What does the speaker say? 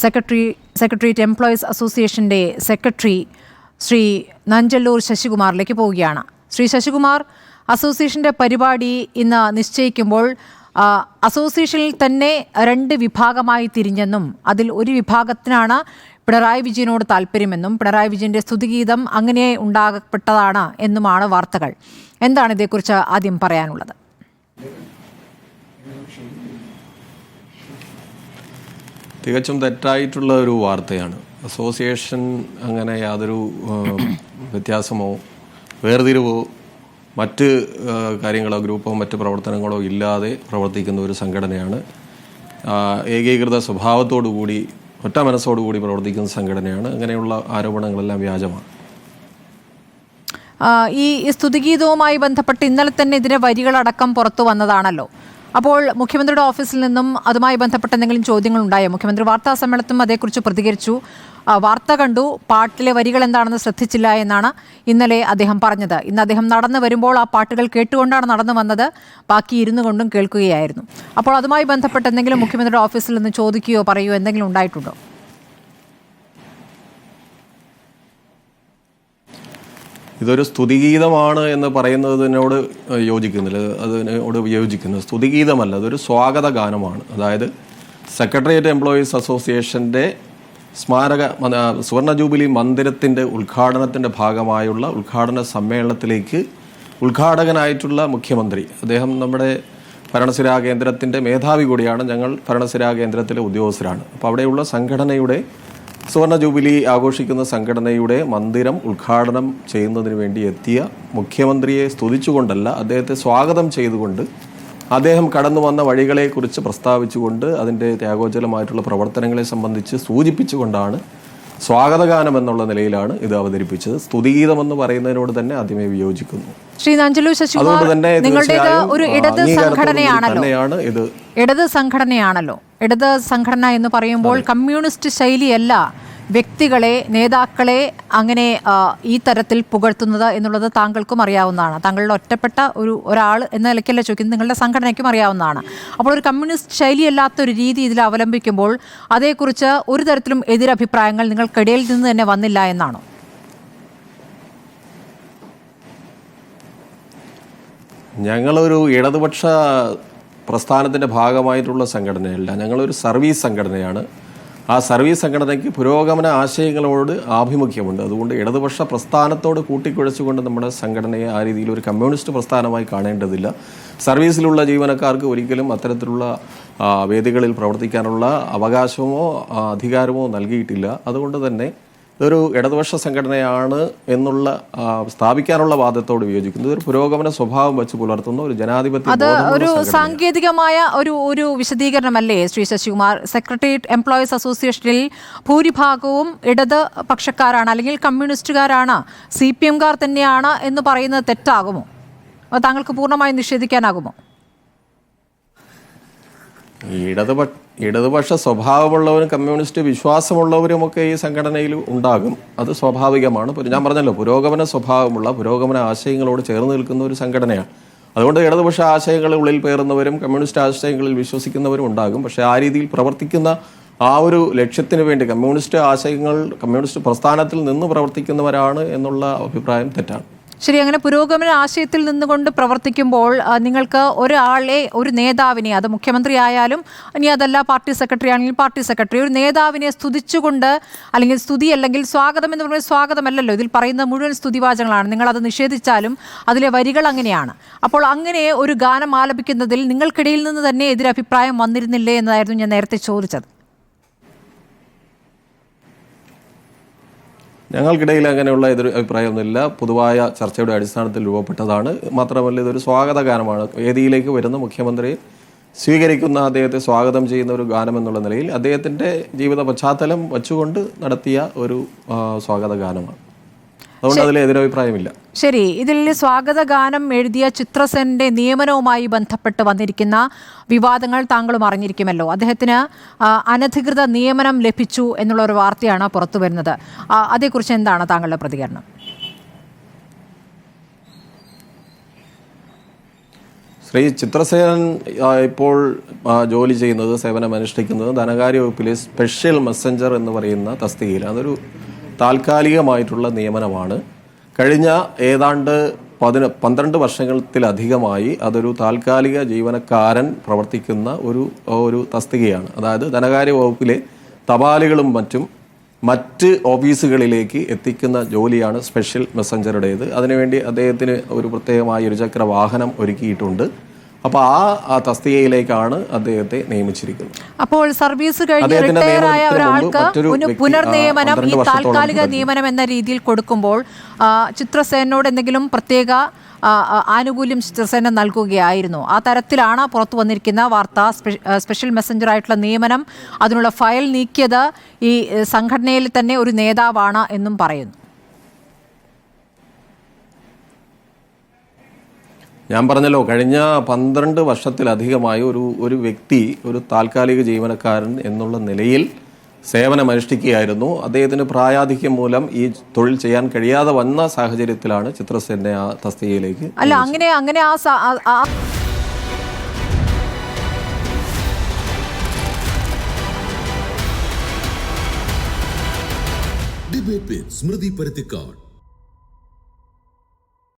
Secretary secretariat employees അസോസിയേഷന്റെ secretary Shri നഞ്ചല്ലൂർ ശശികുമാറിലേക്ക് പോവുകയാണ്. ശ്രീ ശശികുമാർ അസോസിയേഷന്റെ പരിപാടി ഇന്ന് നിശ്ചയിക്കുമ്പോൾ അസോസിയേഷനിൽ തന്നെ രണ്ട് വിഭാഗമായി തിരിഞ്ഞെന്നും അതിൽ ഒരു വിഭാഗത്തിനാണ് പിണറായി വിജയനോട് താല്പര്യമെന്നും പിണറായി വിജയന്റെ സ്തുതിഗീതം അങ്ങനെ ഉണ്ടാകപ്പെട്ടതാണ് എന്നുമാണ് വാർത്തകൾ. എന്താണ് ഇതേക്കുറിച്ച് ആദ്യം പറയാനുള്ളത്? തികച്ചും തെറ്റായിട്ടുള്ള ഒരു വാർത്തയാണ്. അസോസിയേഷൻ അങ്ങനെ യാതൊരു വ്യത്യാസമോ വേർതിരിവോ മറ്റ് കാര്യങ്ങളോ ഗ്രൂപ്പോ മറ്റ് പ്രവർത്തനങ്ങളോ ഇല്ലാതെ പ്രവർത്തിക്കുന്ന ഒരു സംഘടനയാണ്. ഏകീകൃത സ്വഭാവത്തോടുകൂടി ഒറ്റ മനസ്സോടുകൂടി പ്രവർത്തിക്കുന്ന സംഘടനയാണ്. അങ്ങനെയുള്ള ആരോപണങ്ങളെല്ലാം വ്യാജമാണ്. ഈ സ്തുതിഗീതവുമായി ബന്ധപ്പെട്ട് ഇന്നലെ തന്നെ ഇതിന്റെ വരികളടക്കം പുറത്തു വന്നതാണല്ലോ. അപ്പോൾ മുഖ്യമന്ത്രിയുടെ ഓഫീസിൽ നിന്നും അതുമായി ബന്ധപ്പെട്ട എന്തെങ്കിലും ചോദ്യങ്ങൾ ഉണ്ടായോ മുഖ്യമന്ത്രി വാർത്താ സമ്മേളനത്തിലും അതേക്കുറിച്ച് പ്രതികരിച്ചു. വാർത്ത കണ്ടു. പാട്ടിലെ വരികൾ എന്താണെന്ന് ശ്രദ്ധിച്ചില്ല എന്നാണ് ഇന്നലെ അദ്ദേഹം പറഞ്ഞത്. ഇന്ന് അദ്ദേഹം നടന്നു വരുമ്പോൾ ആ പാട്ടുകൾ കേട്ടുകൊണ്ടാണ് നടന്നു വന്നത്. ബാക്കി ഇരുന്നു കൊണ്ടും കേൾക്കുകയായിരുന്നു. അപ്പോൾ അതുമായി ബന്ധപ്പെട്ട് എന്തെങ്കിലും മുഖ്യമന്ത്രിയുടെ ഓഫീസിൽ നിന്ന് ചോദിക്കുകയോ പറയുകയോ എന്തെങ്കിലും ഉണ്ടായിട്ടുണ്ടോ? ഇതൊരു സ്തുതിഗീതമാണ് എന്ന് പറയുന്നതിനോട് യോജിക്കുന്നില്ല. അതിനോട് യോജിക്കുന്നു. സ്തുതിഗീതമല്ല അതൊരു സ്വാഗത ഗാനമാണ്. അതായത് സെക്രട്ടേറിയറ്റ് എംപ്ലോയീസ് അസോസിയേഷന്റെ സ്മാരക സുവർണ ജൂബിലി മന്ദിരത്തിന്റെ ഉദ്ഘാടനത്തിന്റെ ഭാഗമായുള്ള ഉദ്ഘാടന സമ്മേളനത്തിലേക്ക് ഉദ്ഘാടകനായിട്ടുള്ള മുഖ്യമന്ത്രി അദ്ദേഹം നമ്മുടെ ഭരണസിരാ കേന്ദ്രത്തിന്റെ മേധാവി കൂടിയാണ്. ഞങ്ങൾ ഭരണസിരാ കേന്ദ്രത്തിലെ ഉദ്യോഗസ്ഥരാണ്. അപ്പോൾ അവിടെയുള്ള സംഘടനയുടെ സുവർണ ജൂബിലി ആഘോഷിക്കുന്ന സംഘടനയുടെ മന്ദിരം ഉദ്ഘാടനം ചെയ്യുന്നതിന് വേണ്ടി എത്തിയ മുഖ്യമന്ത്രിയെ സ്തുതിച്ചുകൊണ്ടല്ല അദ്ദേഹത്തെ സ്വാഗതം ചെയ്തുകൊണ്ട് അദ്ദേഹം കടന്നു വന്ന വഴികളെക്കുറിച്ച് പ്രസ്താവിച്ചുകൊണ്ട് അതിന്റെ ത്യാഗോജ്വലമായിട്ടുള്ള പ്രവർത്തനങ്ങളെ സംബന്ധിച്ച് സൂചിപ്പിച്ചുകൊണ്ടാണ് സ്വാഗതഗാനം എന്നുള്ള നിലയിലാണ് ഇത് അവതരിപ്പിച്ചത്. സ്തുതിഗീതം എന്ന് പറയുന്നതിനോട് തന്നെ ആദ്യമേ വിയോജിക്കുന്നു. ശ്രീ നഞ്ചലു ശശികുമാർ അതുകൊണ്ട് നിങ്ങളുടേത് ഒരു ഇടത് സംഘടനയാണല്ലോ. ഇടത് സംഘടനയാണല്ലോ. ഇടത് സംഘടന എന്ന് പറയുമ്പോൾ കമ്മ്യൂണിസ്റ്റ് ശൈലിയല്ല വ്യക്തികളെ നേതാക്കളെ അങ്ങനെ ഈ തരത്തിൽ പുകഴ്ത്തുന്നത് എന്നുള്ളത് താങ്കൾക്കും അറിയാവുന്നതാണ്. താങ്കളുടെ ഒറ്റപ്പെട്ട ഒരു ഒരാൾ എന്ന നിലയ്ക്കല്ല ചോദിക്കുന്നത് നിങ്ങളുടെ സംഘടനയ്ക്കും അറിയാവുന്നതാണ്. അപ്പോൾ ഒരു കമ്മ്യൂണിസ്റ്റ് ശൈലിയല്ലാത്ത ഒരു രീതി ഇതിൽ അവലംബിക്കുമ്പോൾ അതേക്കുറിച്ച് ഒരു തരത്തിലും എതിരഭിപ്രായങ്ങൾ നിങ്ങൾക്കിടയിൽ നിന്ന് തന്നെ വന്നില്ല എന്നാണോ? ഞങ്ങളൊരു ഇടതുപക്ഷ പ്രസ്ഥാനത്തിന്റെ ഭാഗമായിട്ടുള്ള സംഘടനയല്ല. ഞങ്ങളൊരു സർവീസ് സംഘടനയാണ്. ആ സർവീസ് സംഘടനയ്ക്ക് പുരോഗമന ആശയങ്ങളോട് ആഭിമുഖ്യമുണ്ട്. അതുകൊണ്ട് ഇടതുപക്ഷ പ്രസ്ഥാനത്തോട് കൂട്ടിക്കുഴച്ചുകൊണ്ട് നമ്മുടെ സംഘടനയെ ആ രീതിയിൽ ഒരു കമ്മ്യൂണിസ്റ്റ് പ്രസ്ഥാനമായി കാണേണ്ടതില്ല. സർവീസിലുള്ള ജീവനക്കാർക്ക് ഒരിക്കലും അത്തരത്തിലുള്ള വേദികളിൽ പ്രവർത്തിക്കാനുള്ള അവകാശമോ അധികാരമോ നൽകിയിട്ടില്ല. അതുകൊണ്ട് തന്നെ ഇതൊരു ഇടതുപക്ഷ സംഘടനയാണ് എന്നുള്ള സ്ഥാപിക്കാനുള്ള വാദത്തോട് വിയോജിക്കുന്നത് ഒരു പുരോഗമന സ്വഭാവം വെച്ച് പുലർത്തുന്ന ഒരു ജനാധിപത്യ അത് ഒരു സാങ്കേതികമായ ഒരു ഒരു വിശദീകരണമല്ലേ ശ്രീ ശശികുമാർ? സെക്രട്ടേറിയറ്റ് എംപ്ലോയീസ് അസോസിയേഷനിൽ ഭൂരിഭാഗവും ഇടത് പക്ഷക്കാരാണ് അല്ലെങ്കിൽ കമ്മ്യൂണിസ്റ്റുകാരാണ് സി പി എംകാർ തന്നെയാണ് എന്ന് പറയുന്നത് തെറ്റാകുമോ? അത് താങ്കൾക്ക് പൂർണമായും നിഷേധിക്കാനാകുമോ? ഈ ഇടതുപ ഇടതുപക്ഷ സ്വഭാവമുള്ളവരും കമ്മ്യൂണിസ്റ്റ് വിശ്വാസമുള്ളവരുമൊക്കെ ഈ സംഘടനയിൽ ഉണ്ടാകും. അത് സ്വാഭാവികമാണ്. ഞാൻ പറഞ്ഞല്ലോ പുരോഗമന സ്വഭാവമുള്ള പുരോഗമന ആശയങ്ങളോട് ചേർന്ന് നിൽക്കുന്ന ഒരു സംഘടനയാണ്. അതുകൊണ്ട് ഇടതുപക്ഷ ആശയങ്ങളിൽ ഉള്ളിൽ പേറുന്നവരും കമ്മ്യൂണിസ്റ്റ് ആശയങ്ങളിൽ വിശ്വസിക്കുന്നവരും ഉണ്ടാകും. പക്ഷേ ആ രീതിയിൽ പ്രവർത്തിക്കുന്ന ആ ഒരു ലക്ഷ്യത്തിന് വേണ്ടി കമ്മ്യൂണിസ്റ്റ് ആശയങ്ങൾ കമ്മ്യൂണിസ്റ്റ് പ്രസ്ഥാനത്തിൽ നിന്ന് പ്രവർത്തിക്കുന്നവരാണ് എന്നുള്ള അഭിപ്രായം തെറ്റാണ്. ശരി അങ്ങനെ പുരോഗമന ആശയത്തിൽ നിന്നുകൊണ്ട് പ്രവർത്തിക്കുമ്പോൾ നിങ്ങൾക്ക് ഒരാളെ ഒരു നേതാവിനെ അത് മുഖ്യമന്ത്രി ആയാലും ഇനി അതല്ല പാർട്ടി സെക്രട്ടറി ആണെങ്കിൽ പാർട്ടി സെക്രട്ടറി ഒരു നേതാവിനെ സ്തുതിച്ചുകൊണ്ട് അല്ലെങ്കിൽ സ്തുതി അല്ലെങ്കിൽ സ്വാഗതം എന്ന് പറയുന്നത് സ്വാഗതമല്ലല്ലോ ഇതിൽ പറയുന്ന മുഴുവൻ സ്തുതിവാചകങ്ങളാണ്. നിങ്ങൾ അത് നിഷേധിച്ചാലും അതിലെ വരികൾ അങ്ങനെയാണ്. അപ്പോൾ അങ്ങനെ ഒരു ഗാനം ആലപിക്കുന്നതിൽ നിങ്ങൾക്കിടയിൽ നിന്ന് തന്നെ എതിരഭിപ്രായം വന്നിരുന്നില്ലേ എന്നതായിരുന്നു ഞാൻ നേരത്തെ ചോദിച്ചത്. ഞങ്ങൾക്കിടയിൽ അങ്ങനെയുള്ള എതിർ അഭിപ്രായമൊന്നുമില്ല. പൊതുവായ ചർച്ചയുടെ അടിസ്ഥാനത്തിൽ രൂപപ്പെട്ടതാണ്. മാത്രമല്ല ഇതൊരു സ്വാഗത ഗാനമാണ്. വേദിയിലേക്ക് വരുന്ന മുഖ്യമന്ത്രിയെ സ്വീകരിക്കുന്ന അദ്ദേഹത്തെ സ്വാഗതം ചെയ്യുന്ന ഒരു ഗാനം എന്നുള്ള നിലയിൽ അദ്ദേഹത്തിന്റെ ജീവിത പശ്ചാത്തലം വച്ചുകൊണ്ട് നടത്തിയ ഒരു സ്വാഗത ഗാനമാണ്. അതുകൊണ്ട് അതിൽ എതിരഭിപ്രായമില്ല. ശരി. ഇതിൽ സ്വാഗത ഗാനം എഴുതിയ ചിത്രസെന്റെ നിയമനവുമായി ബന്ധപ്പെട്ട് വന്നിരിക്കുന്ന വിവാദങ്ങൾ താങ്കളും അറിഞ്ഞിരിക്കുമല്ലോ. അദ്ദേഹത്തിന് അനധികൃത നിയമനം ലഭിച്ചു എന്നുള്ള ഒരു വാർത്തയാണ് പുറത്തു വരുന്നത്. അതേക്കുറിച്ച് എന്താണ് താങ്കളുടെ പ്രതികരണം? ശ്രീ ചിത്രസേനൻ ഇപ്പോൾ ജോലി ചെയ്യുന്നത് സേവനമനുഷ്ഠിക്കുന്നത് ധനകാര്യ വകുപ്പിലെ സ്പെഷ്യൽ മെസ്സഞ്ചർ എന്ന് പറയുന്ന തസ്തികയിൽ അതൊരു താൽക്കാലികമായിട്ടുള്ള നിയമനമാണ്. കഴിഞ്ഞ ഏതാണ്ട് പതിന പന്ത്രണ്ട് വർഷത്തിലധികമായി അതൊരു താൽക്കാലിക ജീവനക്കാരൻ പ്രവർത്തിക്കുന്ന ഒരു ഒരു തസ്തികയാണ്. അതായത് ധനകാര്യ വകുപ്പിലെ തപാലുകളും മറ്റും മറ്റ് ഓഫീസുകളിലേക്ക് എത്തിക്കുന്ന ജോലിയാണ് സ്പെഷ്യൽ മെസ്സഞ്ചറുടേത്. അതിനുവേണ്ടി അദ്ദേഹത്തിന് ഒരു പ്രത്യേകമായ ഇരുചക്ര വാഹനം ഒരുക്കിയിട്ടുണ്ട്. അപ്പോൾ ആ തസ്തികയിലേക്കാണ് അദ്ദേഹത്തെ നിയമിച്ചിരിക്കുന്നത്. അപ്പോൾ സർവീസ് കഴിഞ്ഞ് റിട്ടയർ ആയ ഒരാൾക്ക് പുനർനിയമനം ഈ 12 താൽക്കാലിക നിയമനം എന്ന രീതിയിൽ കൊടുക്കുമ്പോൾ ചിത്രസേനോട് എന്തെങ്കിലും പ്രത്യേക ആനുകൂല്യം ചിത്രസേന നൽകുകയായിരുന്നു. ആ തരത്തിലാണ് പുറത്തു വന്നിരിക്കുന്ന വാർത്ത സ്പെഷ്യൽ മെസ്സഞ്ചർ ആയിട്ടുള്ള നിയമനം അതിനുള്ള ഫയൽ നീക്കിയത് ഈ സംഘടനയിൽ തന്നെ ഒരു നേതാവാണ് എന്നും പറയുന്നു. ഞാൻ പറഞ്ഞല്ലോ കഴിഞ്ഞ പന്ത്രണ്ട് വർഷത്തിലധികമായി ഒരു ഒരു വ്യക്തി ഒരു താൽക്കാലിക ജീവനക്കാരൻ എന്നുള്ള നിലയിൽ സേവനമനുഷ്ഠിക്കുകയായിരുന്നു. അദ്ദേഹത്തിന് പ്രായാധിക്യം മൂലം ഈ തൊഴിൽ ചെയ്യാൻ കഴിയാതെ വന്ന സാഹചര്യത്തിലാണ് ചിത്രസേനെ ആ തസ്തികയിലേക്ക് അല്ല അങ്ങനെ അങ്ങനെ ആ ഡിബേറ്റ് സ്മൃതി പരുത്തിക്കാട്